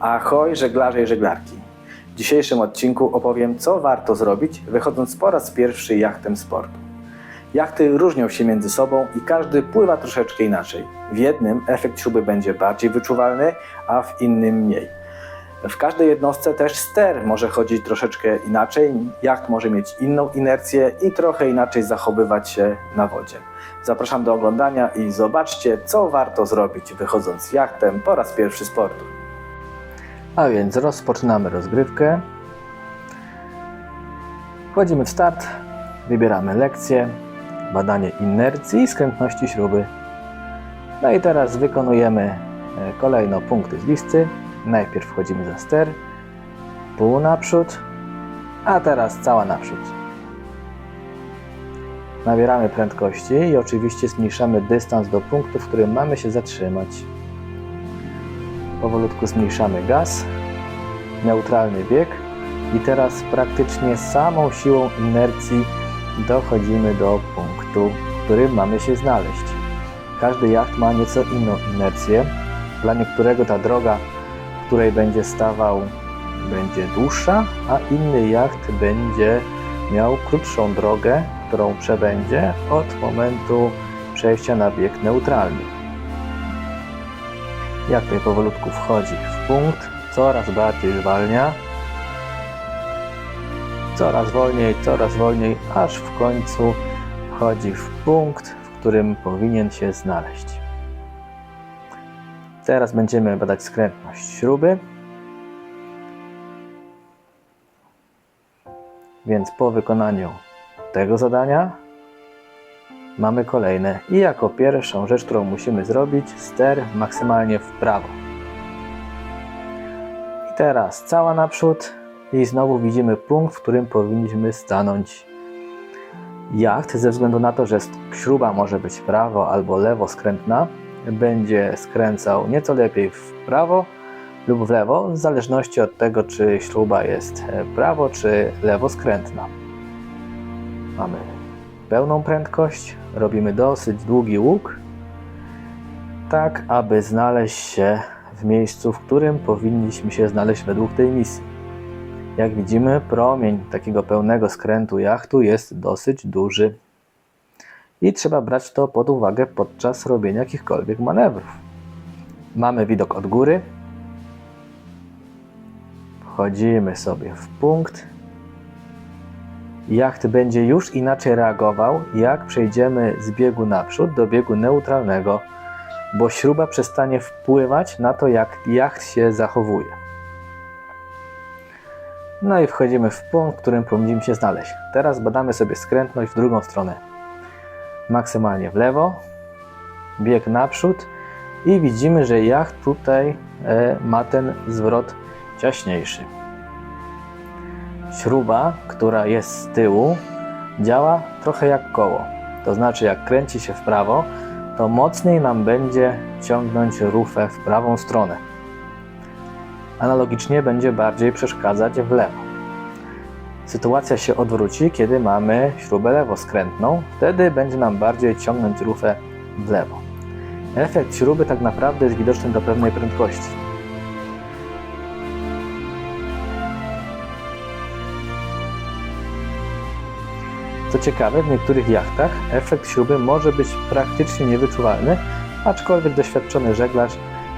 Ahoj żeglarze i żeglarki. W dzisiejszym odcinku opowiem, co warto zrobić, wychodząc po raz pierwszy jachtem sportu. Jachty różnią się między sobą i każdy pływa troszeczkę inaczej. W jednym efekt śruby będzie bardziej wyczuwalny, a w innym mniej. W każdej jednostce też ster może chodzić troszeczkę inaczej, jacht może mieć inną inercję i trochę inaczej zachowywać się na wodzie. Zapraszam do oglądania i zobaczcie, co warto zrobić wychodząc jachtem po raz pierwszy sportu. A więc rozpoczynamy rozgrywkę. Wchodzimy w start, wybieramy lekcję, badanie inercji i skrętności śruby. No i teraz wykonujemy e, kolejno punkty z listy. Najpierw wchodzimy za ster, pół naprzód, a teraz cała naprzód. Nabieramy prędkości i oczywiście zmniejszamy dystans do punktu, w którym mamy się zatrzymać. Powolutku zmniejszamy gaz, neutralny bieg i teraz praktycznie samą siłą inercji dochodzimy do punktu, w którym mamy się znaleźć. Każdy jacht ma nieco inną inercję. Dla niektórego ta droga, w której będzie stawał, będzie dłuższa, a inny jacht będzie miał krótszą drogę, którą przebędzie od momentu przejścia na bieg neutralny. Jak tutaj powolutku wchodzi w punkt, coraz bardziej zwalnia, coraz wolniej, coraz wolniej, aż w końcu wchodzi w punkt, w którym powinien się znaleźć. Teraz będziemy badać skrętność śruby. Więc po wykonaniu tego zadania mamy kolejne. I jako pierwszą rzecz, którą musimy zrobić, ster maksymalnie w prawo. I teraz cała naprzód i znowu widzimy punkt, w którym powinniśmy stanąć. Jacht, ze względu na to, że śruba może być prawo albo lewo skrętna, będzie skręcał nieco lepiej w prawo lub w lewo, w zależności od tego, czy śruba jest e, prawo czy lewo skrętna. Mamy pełną prędkość, robimy dosyć długi łuk, tak aby znaleźć się w miejscu, w którym powinniśmy się znaleźć według tej misji. Jak widzimy, promień takiego pełnego skrętu jachtu jest dosyć duży i trzeba brać to pod uwagę podczas robienia jakichkolwiek manewrów. Mamy widok od góry, wchodzimy sobie w punkt. Jacht będzie już inaczej reagował, jak przejdziemy z biegu naprzód do biegu neutralnego, bo śruba przestanie wpływać na to, jak jacht się zachowuje. No i wchodzimy w punkt, w którym powinniśmy się znaleźć. Teraz badamy sobie skrętność w drugą stronę. Maksymalnie w lewo, bieg naprzód i widzimy, że jacht tutaj e, ma ten zwrot ciaśniejszy. Śruba, która jest z tyłu, działa trochę jak koło. To znaczy, jak kręci się w prawo, to mocniej nam będzie ciągnąć rufę w prawą stronę. Analogicznie będzie bardziej przeszkadzać w lewo. Sytuacja się odwróci, kiedy mamy śrubę lewoskrętną, wtedy będzie nam bardziej ciągnąć rufę w lewo. Efekt śruby tak naprawdę jest widoczny do pewnej prędkości. Co ciekawe, w niektórych jachtach efekt śruby może być praktycznie niewyczuwalny, aczkolwiek doświadczony żeglarz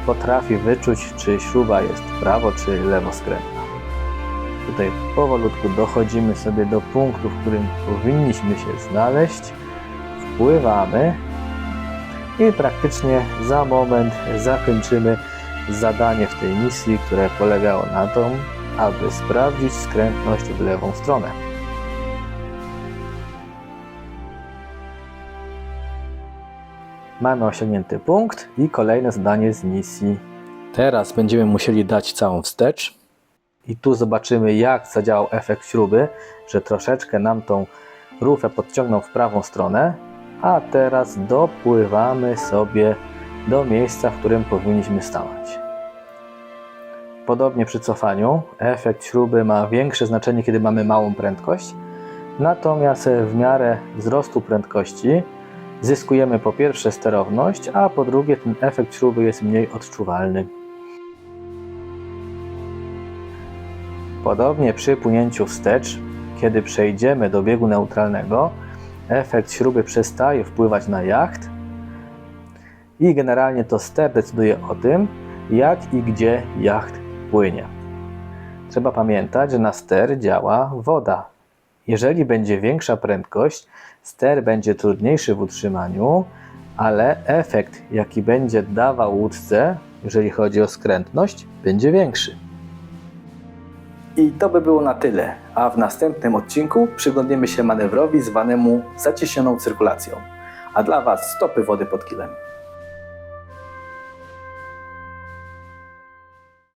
potrafi wyczuć, czy śruba jest prawo czy lewo skrętna. Tutaj powolutku dochodzimy sobie do punktu, w którym powinniśmy się znaleźć, wpływamy i praktycznie za moment zakończymy zadanie w tej misji, które polegało na tym, aby sprawdzić skrętność w lewą stronę. Mamy osiągnięty punkt i kolejne zadanie z misji. Teraz będziemy musieli dać całą wstecz. I tu zobaczymy, jak zadziałał efekt śruby, że troszeczkę nam tą rufę podciągnął w prawą stronę. A teraz dopływamy sobie do miejsca, w którym powinniśmy stanąć. Podobnie przy cofaniu, efekt śruby ma większe znaczenie, kiedy mamy małą prędkość. Natomiast w miarę wzrostu prędkości zyskujemy po pierwsze sterowność, a po drugie ten efekt śruby jest mniej odczuwalny. Podobnie przy płynięciu wstecz, kiedy przejdziemy do biegu neutralnego, efekt śruby przestaje wpływać na jacht i generalnie to ster decyduje o tym, jak i gdzie jacht płynie. Trzeba pamiętać, że na ster działa woda. Jeżeli będzie większa prędkość, ster będzie trudniejszy w utrzymaniu, ale efekt, jaki będzie dawał łódce, jeżeli chodzi o skrętność, będzie większy. I to by było na tyle, a w następnym odcinku przyglądniemy się manewrowi zwanemu zacieśnioną cyrkulacją. A dla Was stopy wody pod kilem.